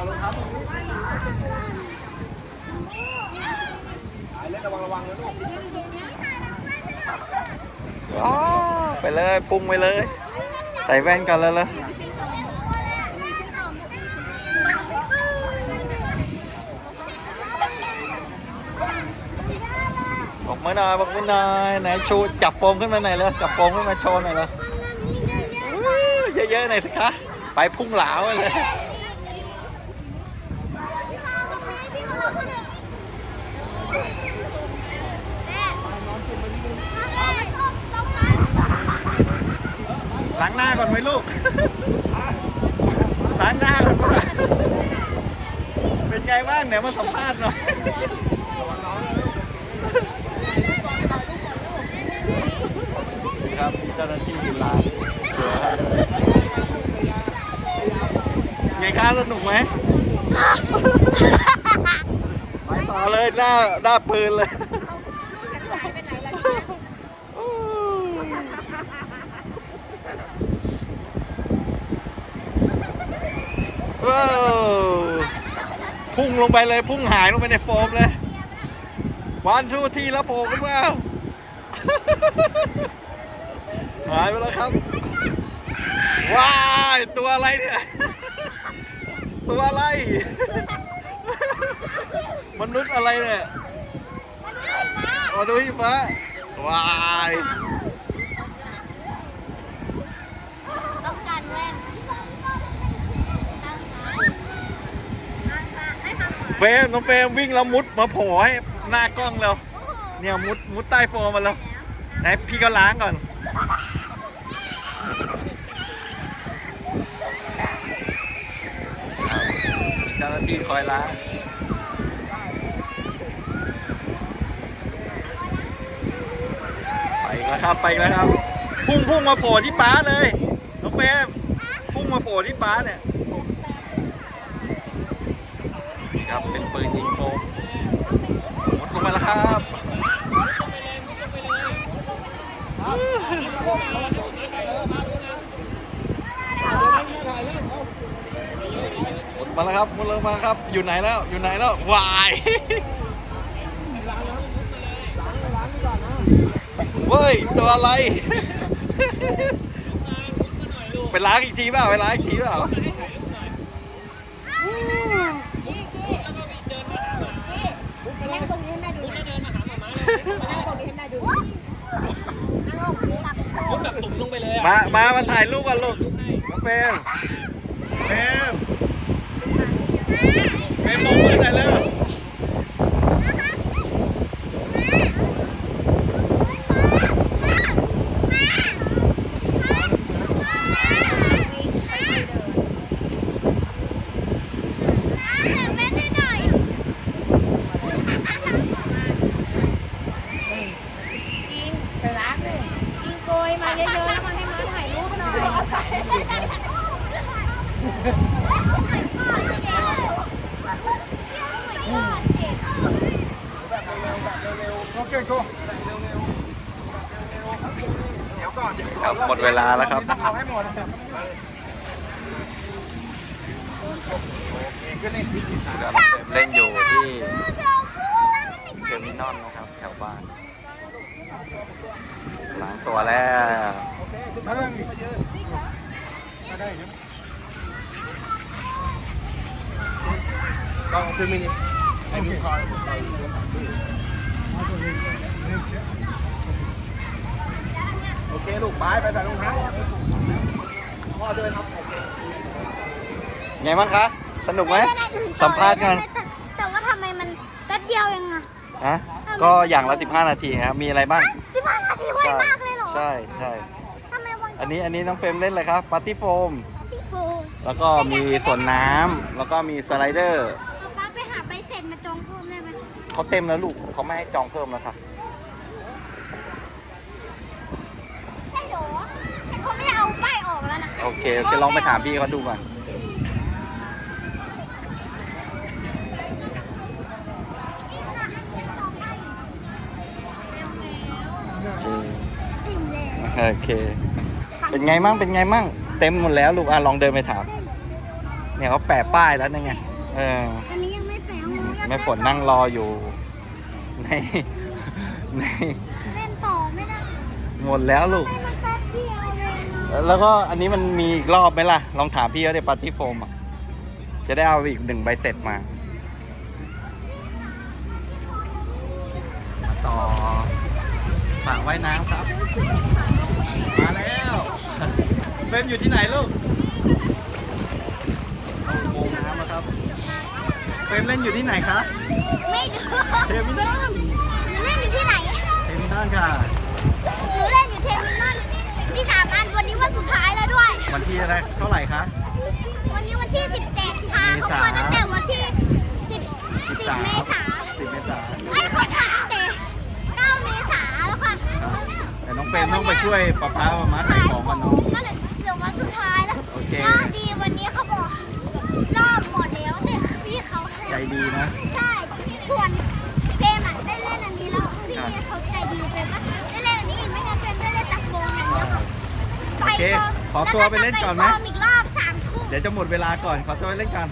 ก่อนรองเท้าตรงนี้หายเล่นระวังระวังนะลูกอ๋อไปเลยปรุงไปเลย ใส่แว่นกันแล้วเลยบอกมือหน่อยบอกมือหน่อยไหนชูจับโฟมขึ้นมาหน่อยเลยจับโฟมขึ้นมาโชว์หน่อยเลยเยอะๆหน่อยสิคะไปพุ่งหลาวเลย ล้างหน้าก่อนไหมลูก ล้างหน้าก่อนว่าเป็นไงบ้างเนี่ยมาสัมภาษณ์หน่อยครับเจ้าหน้าที่อยู่ร้านไงคะสนุกไหมไปต่อ เลยหน้าหน้าปืนเลย ว้าวพุ่งลงไปเลยพุ่งหายลงไปในโฟมเลยวันทูทีแล้วโผล่ขึ้นมาหายไปแล้วครับ ว้าย ตัวอะไรเนี่ย ตัวอะไร มนุษย์อะไรเนี่ยมาดูหิมะว้ายต้องการแว่นตั้งตาตั้งตาให้ทำหมาเฟรมน้องเฟรมวิ่งแล้วมุดมาโผล่ให้หน้ากล้องแล้ว เนี่ยมุดมุดใต้โฟมมาแล้วไหนพี่ก็ล้างก่อนเจ้าหน้าที่คอยล้าง ไปแล้วครับไปแล้วครับ พุ่งพุ่งมาโผล่ที่ป้าเลยน้องเฟรมพุ่งมาโผล่ที่ป้าเนี่ยนี่ครับเป็นปืนยิงโฟมหมดลงไปแล้วครับหมดมาแล้วครับหมดลงมาครับอยู่ไหนแล้วอยู่ไหนแล้ววาย เว้ย ตัวอะไร ไปล้างอีกทีเปล่าไปล้างอีกทีเปล่านั่งตรงนี้ให้แม่ดูหน่อยนั่งตรงนี้ให้แม่ดูหน่อยนั่งลงหลับโตแบบตุ่มลงไปเลยอะมา มา มาถ่ายรูปกันลูกน้องเฟรมเฟรมเฟรมมองมือหน่อยเร็ว ครับหมดเวลาแล้วครับ เอาให้หมดนะครับเดี๋ยวน้องเฟรมเล่นอยู่ที่เทอร์มินอลนะครับ แถวบ้านล้างตัวแล้วมาเรื่องนี้เยอะมาได้ครับก็คือมินิไอ้มินิคอย โอเคลูกไปไปใส่รองเท้าพ่อด้วยครับโอเคไงบ้างคะ สนุกไหมสัมภาษณ์กัน แต่ว่าทำไมมันแป๊บเดียวเองอะฮะก็อย่างละ 15 นาทีครับ มีอะไรบ้างสิบห้านาทีไวมากเลยเหรอ ใช่ใช่ทำไมวันอันนี้อันนี้น้องเฟรมเล่นอะไรครับปาร์ตี้โฟมพี่โฟแล้วก็มีสวนน้ำแล้วก็มีสไลเดอร์ เขาเต็มแล้วลูกเขาไม่ให้จองเพิ่มแล้วค่ะใช่เหรอแต่เขาไม่ได้เอาป้ายออกแล้วนะโอเคโอเคลองไปถามพี่เขาดูก่อนโอติ่มแล้วเคโอเค เป็นไงมั่ง เป็นไงมั่ง เต็มหมดแล้วลูกอะลองเดินไปถาม เนี่ยเขาแปะป้ายแล้วนี่ไงเเออ ม่ฝนนั่งรออยู่ ในในเล่นต่อไม่ได้หมดแล้วลูกให้มันแป๊บเดียวเองแล้วก็อันนี้มันมีอีกรอบไหมล่ะ ลองถามพี่เขาเดี๋ยวปาร์ตี้โฟมอะ จะได้เอาอีกหนึ่งใบเสร็จมา มาต่อฝากว่ายน้ำครับ มาแล้วเฟรมอยู่ที่ไหนลูกเอาอุโมงค์น้ำนะครับ เฟรมเล่นอยู่ที่ไหนคะไม่ดูเทมินอลหนูเล่นอยู่ที่ไหน เทมินอลค่ะ หนูเล่นอยู่เทมินอนมีสามอันวันนี้วันสุดท้ายแล้วด้วย วันที่อะไรเท่าไหร่คะ วันนี้วันที่ 17ค่ะเมษาเขาเปิดตั้งแต่วันที่10 10เมษาสิบเมษาไอ้ยเขาเปิดตั้งแต่9เมษาแล้วค่ะครับแต่น้องเฟรมต้องไปช่วยป๊าป๊ามามาขายของกันเนาะก็เลยเหลือวันสุดท้ายแล้วโอเคแล้วดีวันนี้เขาบอกรอบหมดแล้วแต่พี่ เขาให้ใจดีนะ ใช่ส่วนเฟรมอะได้เล่นอันนี้แล้วพี่เขาใจดีเฟรมก็ได้เล่นอันนี้อีกไม่งั้นเฟรมได้เล่นแต่โฟมอย่างเดียวโอเคขอตัวไปเล่นก่อนไหม แล้วจะไปฟอร์มอีกรอบสามทุ่ม เดี๋ยวจะหมดเวลาก่อน ขอตัวไปเล่นก่อน